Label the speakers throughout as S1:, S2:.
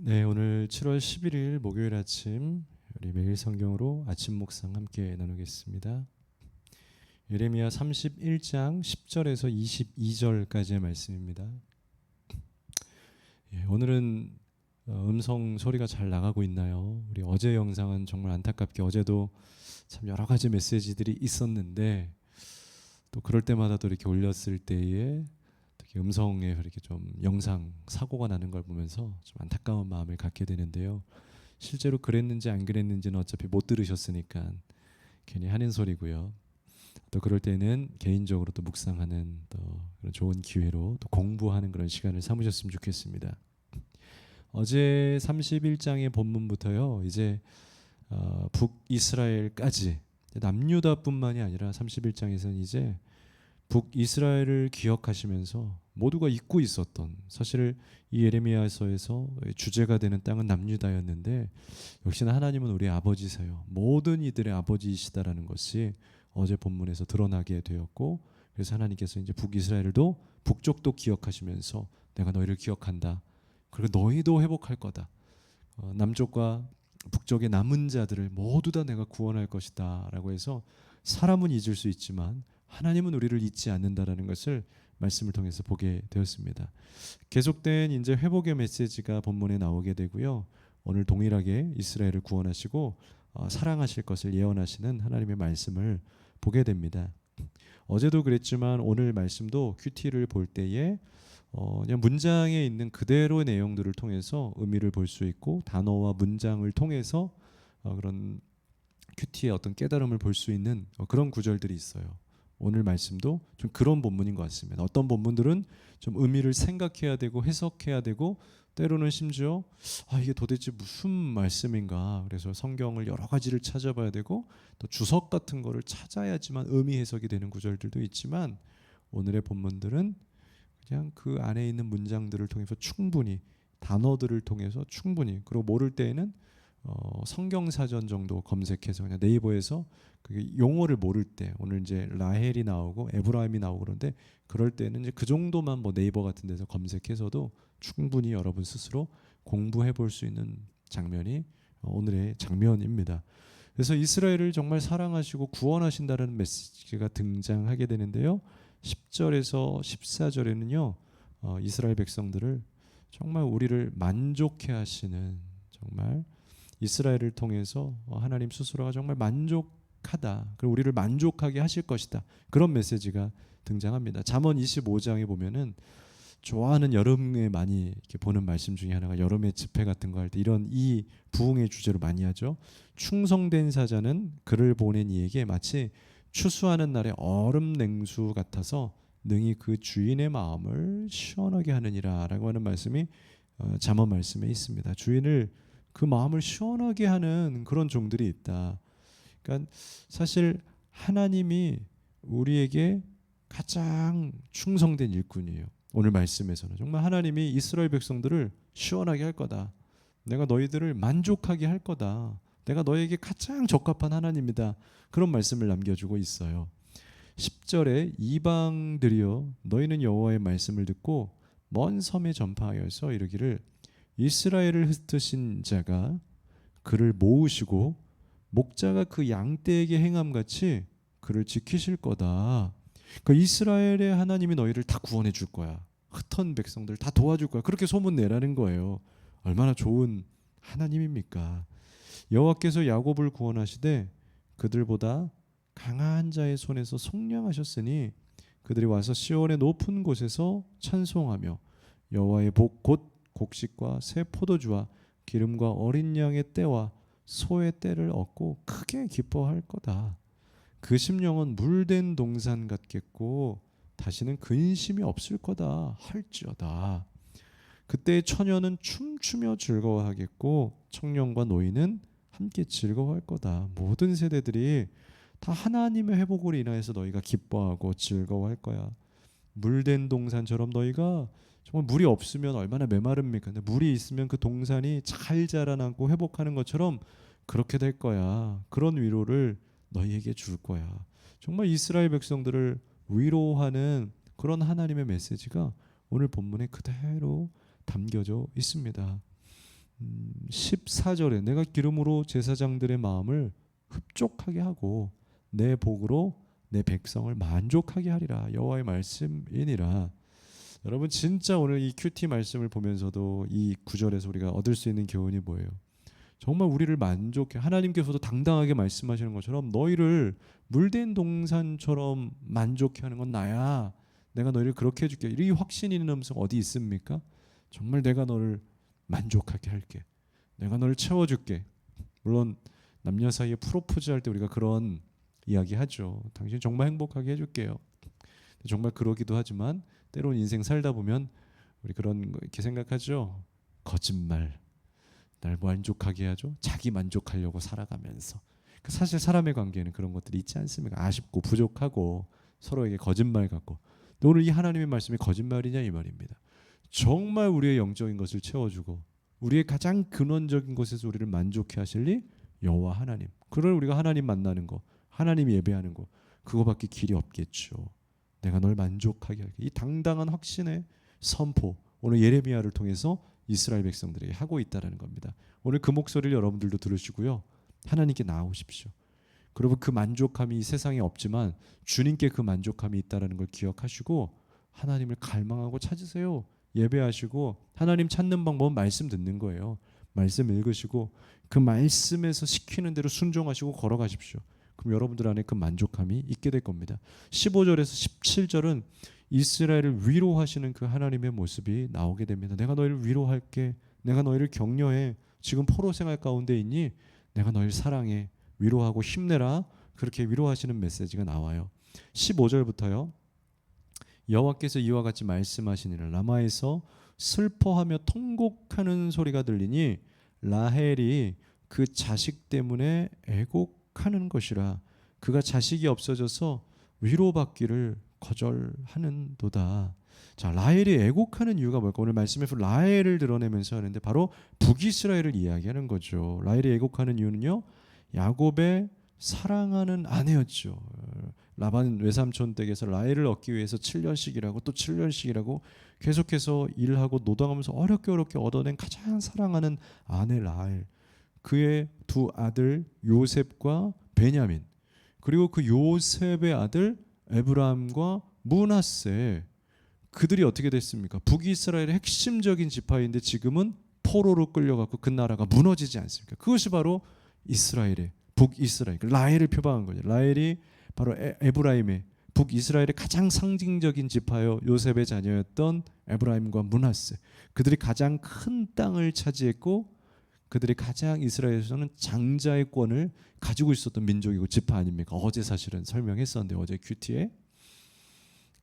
S1: 네, 오늘 7월 11일 목요일 아침 우리 매일 성경으로 아침 묵상 함께 나누겠습니다. 예레미야 31장 10절에서 22절까지의 말씀입니다. 예, 오늘은 어, 음성 소리가 잘 나가고 있나요? 우리 어제 영상은 정말 안타깝게 어제도 참 여러 가지 메시지들이 있었는데 또 그럴 때마다 또 이렇게 올렸을 때에 특히 음성에 이렇게 좀 영상 사고가 나는 걸 보면서 좀 안타까운 마음을 갖게 되는데요. 실제로 그랬는지 안 그랬는지는 어차피 못 들으셨으니까 괜히 하는 소리고요. 또 그럴 때는 개인적으로 또 묵상하는 또 그런 좋은 기회로 또 공부하는 그런 시간을 삼으셨으면 좋겠습니다. 어제 31장의 본문부터요. 이제 어, 북이스라엘까지 남유다뿐만이 아니라 31장에서는 이제 북이스라엘을 기억하시면서 모두가 잊고 있었던 사실 이 예레미야서에서 주제가 되는 땅은 남유다였는데 역시나 하나님은 우리 아버지세요. 모든 이들의 아버지이시다라는 것이 어제 본문에서 드러나게 되었고 그래서 하나님께서 이제 북이스라엘도 북쪽도 기억하시면서 내가 너희를 기억한다. 그리고 너희도 회복할 거다. 어, 남쪽과 북쪽의 남은 자들을 모두 다 내가 구원할 것이다라고 해서 사람은 잊을 수 있지만 하나님은 우리를 잊지 않는다라는 것을 말씀을 통해서 보게 되었습니다. 계속된 이제 회복의 메시지가 본문에 나오게 되고요. 오늘 동일하게 이스라엘을 구원하시고 어, 사랑하실 것을 예언하시는 하나님의 말씀을 보게 됩니다. 어제도 그랬지만 오늘 말씀도 큐티를 볼 때에 어, 그냥 문장에 있는 그대로의 내용들을 통해서 의미를 볼 수 있고 단어와 문장을 통해서 어, 그런 큐티의 어떤 깨달음을 볼 수 있는 어, 그런 구절들이 있어요. 오늘 말씀도 좀 그런 본문인 것 같습니다. 어떤 본문들은 좀 의미를 생각해야 되고 해석해야 되고 때로는 심지어 아 이게 도대체 무슨 말씀인가 그래서 성경을 여러 가지를 찾아봐야 되고 또 주석 같은 거를 찾아야지만 의미 해석이 되는 구절들도 있지만 오늘의 본문들은 그냥 그 안에 있는 문장들을 통해서 충분히 단어들을 통해서 충분히 그리고 모를 때에는 어, 성경 사전 정도 검색해서 그냥 네이버에서 그 용어를 모를 때 오늘 이제 라헬이 나오고 에브라임이 나오고 그런데 그럴 때는 이제 그 정도만 뭐 네이버 같은 데서 검색해서도 충분히 여러분 스스로 공부해 볼 수 있는 장면이 어, 오늘의 장면입니다. 그래서 이스라엘을 정말 사랑하시고 구원하신다는 메시지가 등장하게 되는데요. 10절에서 14절에는요. 어, 이스라엘 백성들을 정말 우리를 만족해 하시는 정말 이스라엘을 통해서 어, 하나님 스스로가 정말 만족하다. 그리고 우리를 만족하게 하실 것이다. 그런 메시지가 등장합니다. 잠언 25장에 보면은 좋아하는 여름에 많이 이렇게 보는 말씀 중에 하나가 여름의 집회 같은 거 할 때 이런 이 부흥의 주제로 많이 하죠. 충성된 사자는 그를 보낸 이에게 마치 추수하는 날의 얼음 냉수 같아서 능히 그 주인의 마음을 시원하게 하느니라라고 하는 말씀이 어, 잠언 말씀에 있습니다. 주인을 그 마음을 시원하게 하는 그런 종들이 있다. 그러니까 사실 하나님이 우리에게 가장 충성된 일꾼이에요. 오늘 말씀에서는 정말 하나님이 이스라엘 백성들을 시원하게 할 거다. 내가 너희들을 만족하게 할 거다. 내가 너에게 가장 적합한 하나님이다. 그런 말씀을 남겨주고 있어요. 10절에 이방들이여 너희는 여호와의 말씀을 듣고 먼 섬에 전파하여서 이르기를 이스라엘을 흩으신 자가 그를 모으시고 목자가 그 양떼에게 행함 같이 그를 지키실 거다. 그 이스라엘의 하나님이 너희를 다 구원해 줄 거야. 흩은 백성들 다 도와줄 거야. 그렇게 소문 내라는 거예요. 얼마나 좋은 하나님입니까? 여호와께서 야곱을 구원하시되 그들보다 강한 자의 손에서 속량하셨으니 그들이 와서 시온의 높은 곳에서 찬송하며 여호와의 복 곧 곡식과 새 포도주와 기름과 어린 양의 때와 소의 때를 얻고 크게 기뻐할 거다. 그 심령은 물된 동산 같겠고 다시는 근심이 없을 거다 할지어다. 그때 처녀는 춤추며 즐거워하겠고 청년과 노인은 함께 즐거워할 거다. 모든 세대들이 다 하나님의 회복으로 인하여서 너희가 기뻐하고 즐거워할 거야. 물된 동산처럼 너희가 정말 물이 없으면 얼마나 메마릅니까? 근데 물이 있으면 그 동산이 잘 자라나고 회복하는 것처럼 그렇게 될 거야. 그런 위로를 너희에게 줄 거야. 정말 이스라엘 백성들을 위로하는 그런 하나님의 메시지가 오늘 본문에 그대로 담겨져 있습니다. 음, 14절에 내가 기름으로 제사장들의 마음을 흡족하게 하고 내 복으로 내 백성을 만족하게 하리라 여호와의 말씀이니라. 여러분 진짜 오늘 이 큐티 말씀을 보면서도 이 구절에서 우리가 얻을 수 있는 교훈이 뭐예요? 정말 우리를 만족해 하나님께서도 당당하게 말씀하시는 것처럼 너희를 물된 동산처럼 만족해 하는 건 나야. 내가 너희를 그렇게 해줄게. 이 확신 있는 음성 어디 있습니까? 정말 내가 너를 만족하게 할게. 내가 너를 채워줄게. 물론 남녀 사이에 프로포즈 할 때 우리가 그런 이야기 하죠. 당신 정말 행복하게 해줄게요. 정말 그러기도 하지만 때론 인생 살다 보면 우리 그런 거 이렇게 생각하죠. 거짓말. 날 만족하게 하죠. 자기 만족하려고 살아가면서. 그 사실 사람의 관계는 그런 것들이 있지 않습니까? 아쉽고 부족하고 서로에게 거짓말 같고. 오늘 이 하나님의 말씀이 거짓말이냐 이 말입니다. 정말 우리의 영적인 것을 채워주고 우리의 가장 근원적인 것에서 우리를 만족해 하실리 여호와 하나님. 그걸 우리가 하나님 만나는 거, 하나님 예배하는 거 그거밖에 길이 없겠죠. 내가 널 만족하게 할게. 이 당당한 확신의 선포 오늘 예레미야를 통해서 이스라엘 백성들에게 하고 있다라는 겁니다. 오늘 그 목소리를 여러분들도 들으시고요. 하나님께 나오십시오. 그리고 그 만족함이 이 세상에 없지만 주님께 그 만족함이 있다라는 걸 기억하시고 하나님을 갈망하고 찾으세요. 예배하시고 하나님 찾는 방법은 말씀 듣는 거예요. 말씀 읽으시고 그 말씀에서 시키는 대로 순종하시고 걸어가십시오. 그럼 여러분들 안에 그 만족함이 있게 될 겁니다. 15절에서 17절은 이스라엘을 위로하시는 그 하나님의 모습이 나오게 됩니다. 내가 너희를 위로할게. 내가 너희를 격려해. 지금 포로 생활 가운데 있니? 내가 너희를 사랑해. 위로하고 힘내라. 그렇게 위로하시는 메시지가 나와요. 15절부터요. 여호와께서 이와 같이 말씀하시니라 라마에서 슬퍼하며 통곡하는 소리가 들리니 라헬이 그 자식 때문에 애곡 하는 것이라 그가 자식이 없어져서 위로받기를 거절하는도다. 자, 라헬이 애곡하는 이유가 뭘까? 오늘 말씀에서 라헬을 드러내면서 하는데 바로 북이스라엘을 이야기하는 거죠. 라헬이 애곡하는 이유는요. 야곱의 사랑하는 아내였죠. 라반 외삼촌 댁에서 라헬을 얻기 위해서 7년씩이라고 또 7년씩이라고 계속해서 일하고 노동하면서 어렵게 어렵게 얻어낸 가장 사랑하는 아내 라헬. 그의 두 아들 요셉과 베냐민. 그리고 그 요셉의 아들 에브라함과 문하세 그들이 어떻게 됐습니까? 북이스라엘의 핵심적인 지파인데 지금은 포로로 끌려가고 그 나라가 무너지지 않습니까? 그것이 바로 이스라엘의 북이스라엘 라헬을 표방한 거죠. 라헬이 바로 에, 에브라임의 북이스라엘의 가장 상징적인 지파요 요셉의 자녀였던 에브라임과 문하세 그들이 가장 큰 땅을 차지했고 그들이 가장 이스라엘에서는 장자의 권을 가지고 있었던 민족이고 지파 아닙니까? 어제 사실은 설명했었는데 어제 큐티에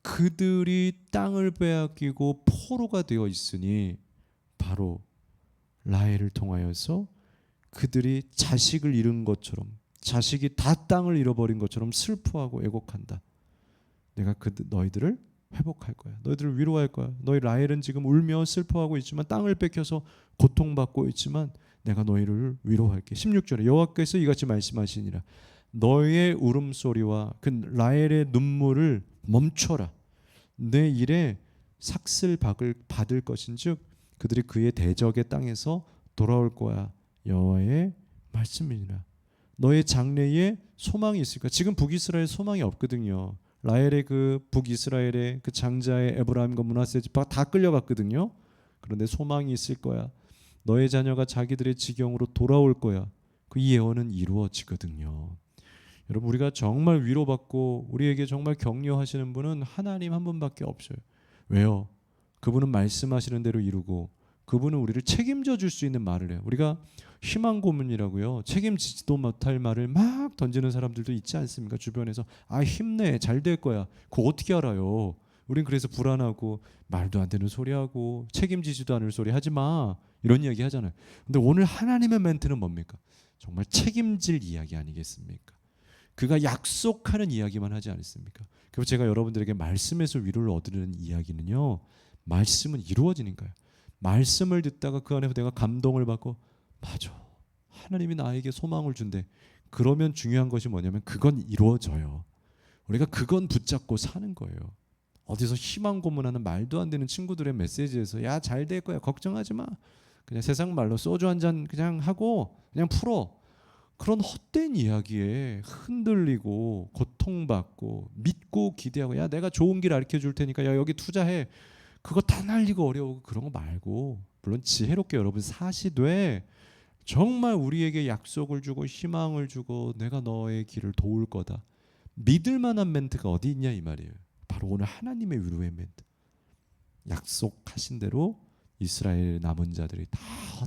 S1: 그들이 땅을 빼앗기고 포로가 되어 있으니 바로 라헬을 통하여서 그들이 자식을 잃은 것처럼 자식이 다 땅을 잃어버린 것처럼 슬퍼하고 애곡한다. 내가 그 너희들을 회복할 거야. 너희들을 위로할 거야. 너희 라헬은 지금 울며 슬퍼하고 있지만 땅을 뺏겨서 고통받고 있지만 내가 너희를 위로할게. 16절에 여호와께서 이같이 말씀하시니라. 너의 울음소리와 그 라헬의 눈물을 멈춰라. 내 일에 삭슬 받을 것인즉 그들이 그의 대적의 땅에서 돌아올 거야. 여호와의 말씀이니라. 너의 장래에 소망이 있을까? 지금 북이스라엘 소망이 없거든요. 라헬의 그 북이스라엘의 그 장자의 에브라임과 문하세 집파가 다 끌려갔거든요. 그런데 소망이 있을 거야. 너의 자녀가 자기들의 지경으로 돌아올 거야. 그 예언은 이루어지거든요. 여러분 우리가 정말 위로받고 우리에게 정말 격려하시는 분은 하나님 한 분밖에 없어요. 왜요? 그분은 말씀하시는 대로 이루고 그분은 우리를 책임져 줄 수 있는 말을 해요. 우리가 희망 고문이라고요. 책임지지도 못할 말을 막 던지는 사람들도 있지 않습니까? 주변에서 아 힘내 잘 될 거야. 그거 어떻게 알아요? 우린 그래서 불안하고 말도 안 되는 소리 하고 책임지지도 않을 소리 하지 마 이런 이야기 하잖아요. 근데 오늘 하나님의 멘트는 뭡니까? 정말 책임질 이야기 아니겠습니까? 그가 약속하는 이야기만 하지 않습니까? 그리고 제가 여러분들에게 말씀에서 위로를 얻으는 이야기는요. 말씀은 이루어지는 거예요. 말씀을 듣다가 그 안에서 내가 감동을 받고 맞아. 하나님이 나에게 소망을 준대. 그러면 중요한 것이 뭐냐면 그건 이루어져요. 우리가 그건 붙잡고 사는 거예요. 어디서 희망 고문하는 말도 안 되는 친구들의 메시지에서 야 잘 될 거야 걱정하지 마. 그냥 세상 말로 소주 한 잔 그냥 하고 그냥 풀어. 그런 헛된 이야기에 흔들리고 고통받고 믿고 기대하고 야 내가 좋은 길 알려 줄 테니까 야 여기 투자해. 그거 다 날리고 어려우고 그런 거 말고 물론 지혜롭게 여러분 사시되 정말 우리에게 약속을 주고 희망을 주고 내가 너의 길을 도울 거다. 믿을 만한 멘트가 어디 있냐 이 말이에요. 바로 오늘 하나님의 위로의 멘트. 약속하신 대로 이스라엘 남은 자들이 다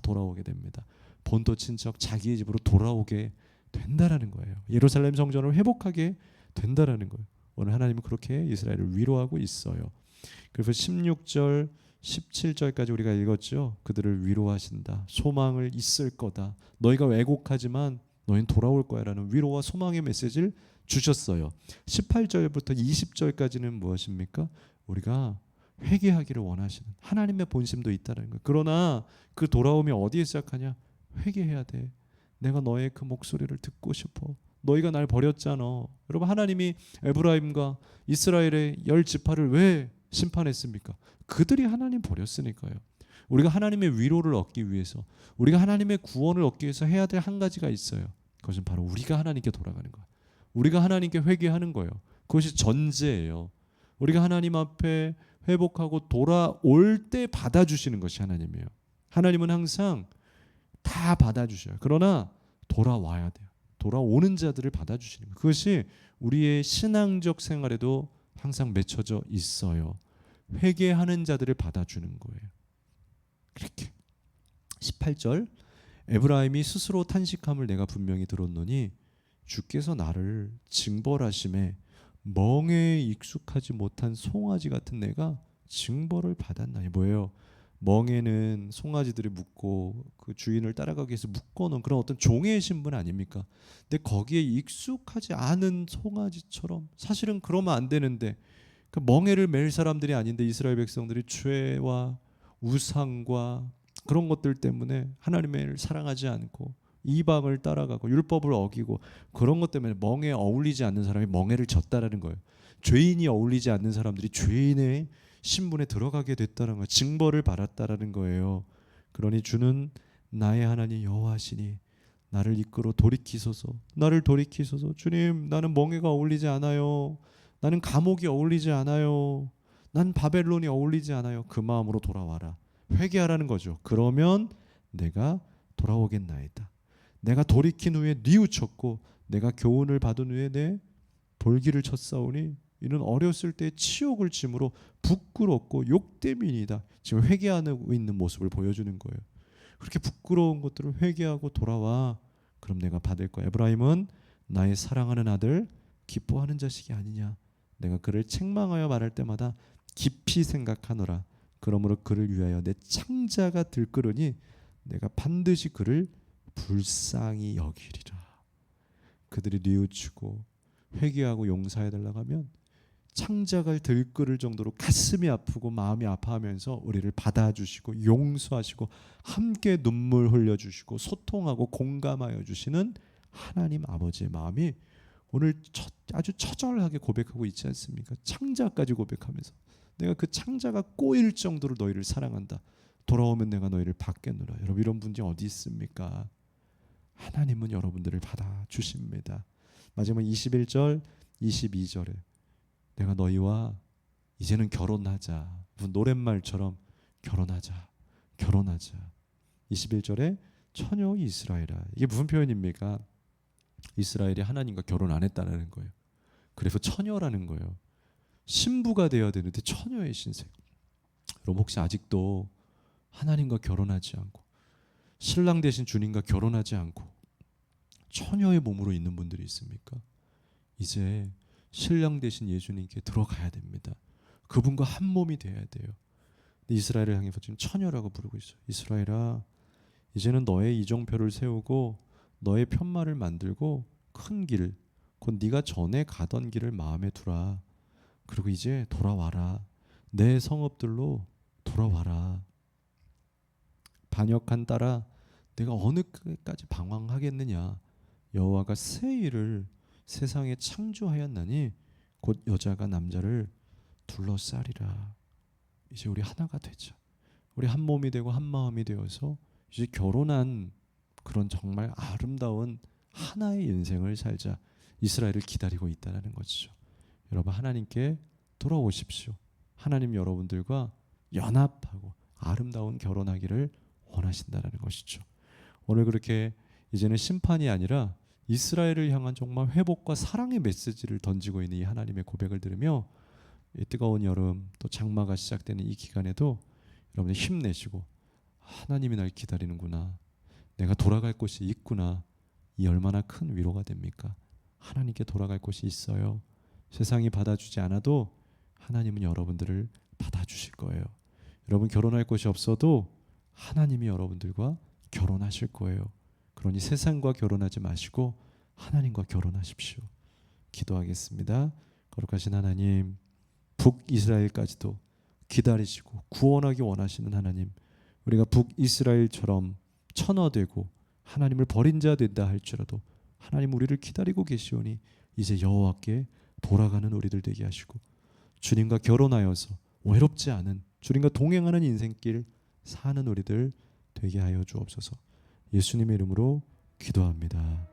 S1: 돌아오게 됩니다. 본토 친척 자기의 집으로 돌아오게 된다라는 거예요. 예루살렘 성전을 회복하게 된다라는 거예요. 오늘 하나님은 그렇게 이스라엘을 위로하고 있어요. 그래서 16절 17절까지 우리가 읽었죠. 그들을 위로하신다. 소망을 있을 거다. 너희가 왜곡하지만 너희는 돌아올 거야라는 위로와 소망의 메시지를 주셨어요. 18절부터 20절까지는 무엇입니까? 우리가 회개하기를 원하시는 하나님의 본심도 있다는 거예요. 그러나 그 돌아오면 어디에 시작하냐? 회개해야 돼. 내가 너의 그 목소리를 듣고 싶어. 너희가 날 버렸잖아. 여러분 하나님이 에브라임과 이스라엘의 열 지파를 왜 심판했습니까? 그들이 하나님 버렸으니까요. 우리가 하나님의 위로를 얻기 위해서 우리가 하나님의 구원을 얻기 위해서 해야 될 한 가지가 있어요. 그것은 바로 우리가 하나님께 돌아가는 거예요. 우리가 하나님께 회개하는 거예요. 그것이 전제예요. 우리가 하나님 앞에 회복하고 돌아올 때 받아주시는 것이 하나님이에요. 하나님은 항상 다 받아주셔요. 그러나 돌아와야 돼요. 돌아오는 자들을 받아주시는 거예요. 그것이 우리의 신앙적 생활에도 항상 맺혀져 있어요. 회개하는 자들을 받아주는 거예요. 그렇게 18절 에브라임이 스스로 탄식함을 내가 분명히 들었노니 주께서 나를 징벌하심에 멍에에 익숙하지 못한 송아지 같은 내가 징벌을 받았나니 뭐예요? 멍에는 송아지들이 묶고 그 주인을 따라가기 위해서 묶어놓은 그런 어떤 종의 신분 아닙니까? 근데 거기에 익숙하지 않은 송아지처럼 사실은 그러면 안 되는데 그 멍에를 맬 사람들이 아닌데 이스라엘 백성들이 죄와 우상과 그런 것들 때문에 하나님을 사랑하지 않고 이방을 따라가고 율법을 어기고 그런 것 때문에 멍에 어울리지 않는 사람이 멍에를 졌다라는 거예요. 죄인이 어울리지 않는 사람들이 죄인의 신분에 들어가게 됐다는 거예요. 징벌을 받았다라는 거예요. 그러니 주는 나의 하나님 여호와시니 나를 이끌어 돌이키소서. 나를 돌이키소서. 주님, 나는 멍에가 어울리지 않아요. 나는 감옥이 어울리지 않아요. 난 바벨론이 어울리지 않아요. 그 마음으로 돌아와라. 회개하라는 거죠. 그러면 내가 돌아오겠나이다. 내가 돌이킨 후에 뉘우쳤고 내가 교훈을 받은 후에 내 볼기를 쳤사오니 이는 어렸을 때 치욕을 짐으로 부끄럽고 욕대민이다. 지금 회개하고 있는 모습을 보여주는 거예요. 그렇게 부끄러운 것들을 회개하고 돌아와. 그럼 내가 받을 거야. 에브라임은 나의 사랑하는 아들 기뻐하는 자식이 아니냐. 내가 그를 책망하여 말할 때마다 깊이 생각하노라. 그러므로 그를 위하여 내 창자가 들끓으니 내가 반드시 그를 불쌍히 여기리라. 그들이 뉘우치고 회개하고 용서해 달라고 하면 창자가 들끓을 정도로 가슴이 아프고 마음이 아파하면서 우리를 받아주시고 용서하시고 함께 눈물 흘려주시고 소통하고 공감하여 주시는 하나님 아버지의 마음이 오늘 처, 아주 처절하게 고백하고 있지 않습니까? 창자까지 고백하면서 내가 그 창자가 꼬일 정도로 너희를 사랑한다. 돌아오면 내가 너희를 받겠노라. 여러분 이런 분이 어디 있습니까? 하나님은 여러분들을 받아 주십니다. 마지막 21절, 22절에 내가 너희와 이제는 결혼하자. 무슨 노랫말처럼 결혼하자. 결혼하자. 21절에 처녀 이스라엘아. 이게 무슨 표현입니까? 이스라엘이 하나님과 결혼 안 했다라는 거예요. 그래서 처녀라는 거예요. 신부가 되어야 되는데 처녀의 신세. 여러분 혹시 아직도 하나님과 결혼하지 않고 신랑 대신 주님과 결혼하지 않고 처녀의 몸으로 있는 분들이 있습니까? 이제 신랑 대신 예수님께 들어가야 됩니다. 그분과 한 몸이 돼야 돼요. 이스라엘을 향해서 지금 처녀라고 부르고 있어요. 이스라엘아, 이제는 너의 이정표를 세우고 너의 편말을 만들고 큰 길, 곧 네가 전에 가던 길을 마음에 두라. 그리고 이제 돌아와라. 내 성읍들로 돌아와라. 반역한 따라 내가 어느 끝까지 방황하겠느냐. 여호와가 새 일을 세상에 창조하였나니 곧 여자가 남자를 둘러싸리라. 이제 우리 하나가 되자. 우리 한 몸이 되고 한 마음이 되어서 이제 결혼한 그런 정말 아름다운 하나의 인생을 살자 이스라엘을 기다리고 있다는 것이죠. 여러분 하나님께 돌아오십시오. 하나님 여러분들과 연합하고 아름다운 결혼하기를 원하신다는 것이죠. 오늘 그렇게 이제는 심판이 아니라 이스라엘을 향한 정말 회복과 사랑의 메시지를 던지고 있는 이 하나님의 고백을 들으며 이 뜨거운 여름 또 장마가 시작되는 이 기간에도 여러분들 힘내시고 하나님이 날 기다리는구나. 내가 돌아갈 곳이 있구나. 이 얼마나 큰 위로가 됩니까? 하나님께 돌아갈 곳이 있어요. 세상이 받아주지 않아도 하나님은 여러분들을 받아주실 거예요. 여러분 결혼할 곳이 없어도 하나님이 여러분들과 결혼하실 거예요. 그러니 세상과 결혼하지 마시고 하나님과 결혼하십시오. 기도하겠습니다. 거룩하신 하나님, 북이스라엘까지도 기다리시고 구원하기 원하시는 하나님, 우리가 북이스라엘처럼 천어되고 하나님을 버린 자 된다 할지라도 하나님 우리를 기다리고 계시오니 이제 여호와께 돌아가는 우리들 되게 하시고 주님과 결혼하여서 외롭지 않은 주님과 동행하는 인생길 사는 우리들 되게 하여 주옵소서. 예수님의 이름으로 기도합니다.